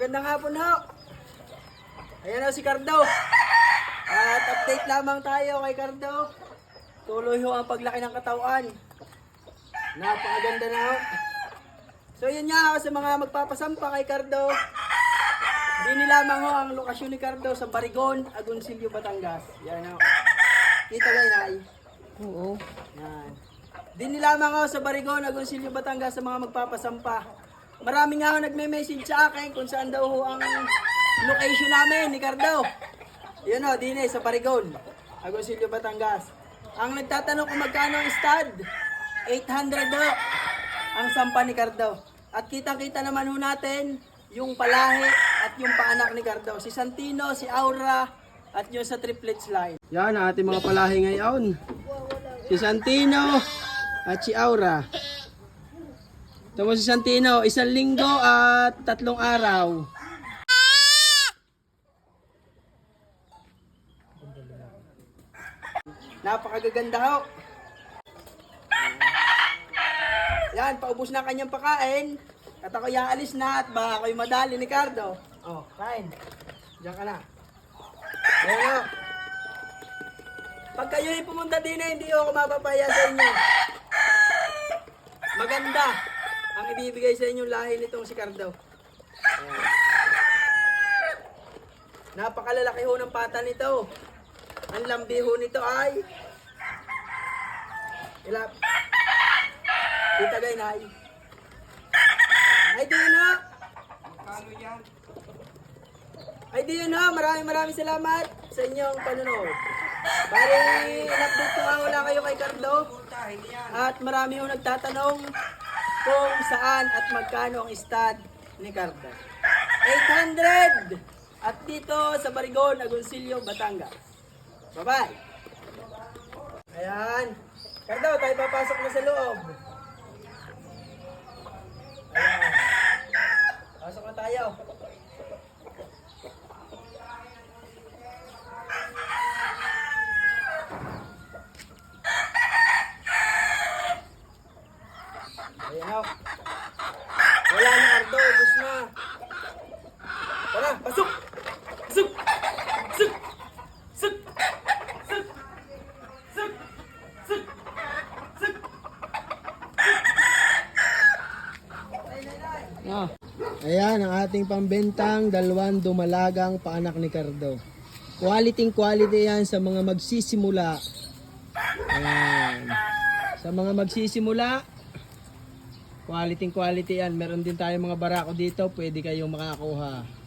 Magandang hapon ho. Ayan ho si Cardo. At update lamang tayo kay Cardo. Tuloy ho ang paglaki ng katawan. Napakaganda na ho. So yun nga ho sa mga magpapasampa kay Cardo. Dini lamang ho ang lokasyon ni Cardo sa Barigon, Agoncillo, Batangas. Yan ho. Kita kayo na Oo. yan. Dini lamang ako sa Barigon, Agoncillo, Batangas sa mga magpapasampa. Marami nga ako nagme-message sa akin kung saan daw ho ang location namin ni Cardo. Yan o, dini sa Barigon, Agoncillo, Batangas. Ang nagtatanong kung magkano ang stud, 800 do ang sampa ni Cardo. At kitang-kita naman ho natin yung palahi at yung paanak ni Cardo. Si Santino, si Aura, at yung sa triplets line. Yan ang ating mga palahi ngayon. Si Santino at si Aura. Tamo si Santino, isang linggo at tatlong araw. Napakagaganda ho. Yan, paubos na kanyang pakain. At ako aalis na at baka ako'y madali ni Cardo. Oh, kain. Diyan ka na. Ayan ho. Pag kayo ay pumunta din eh, hindi ako mapapaya sa inyo. Maganda ang ibibigay sa inyong lahi nitong si Cardo. Ayan. Napakalalaki ho ng pata nito. Ang lambi ho nito ay ilap. Kita gay na ay. Ay di yun ha. Ay di yun ha. Maraming maraming salamat sa inyong panonood. Bali, in-update ko nga wala kayo kay Cardo. At marami ho nagtatanong kung saan at magkano ang stud ni Cardo. 800! At dito sa Barigon, Agoncillo, Batangas. Bye-bye! Ayan. Cardo, tayo papasok na sa loob. Ayan. Pasok na tayo. Ayan ho. Wala na Ardo, ubus na. Tara, pasok! Pasok! Pasok! Pasok! Pasok! Pasok! Pasok! Pasok! Ah. Ayan ang ating pambentang dalawang dumalagang paanak ni Cardo. Quality quality yan sa mga magsisimula. Ayan. Sa mga magsisimula, quality quality yan. Meron din tayong mga barako dito, pwede kayong makakuha.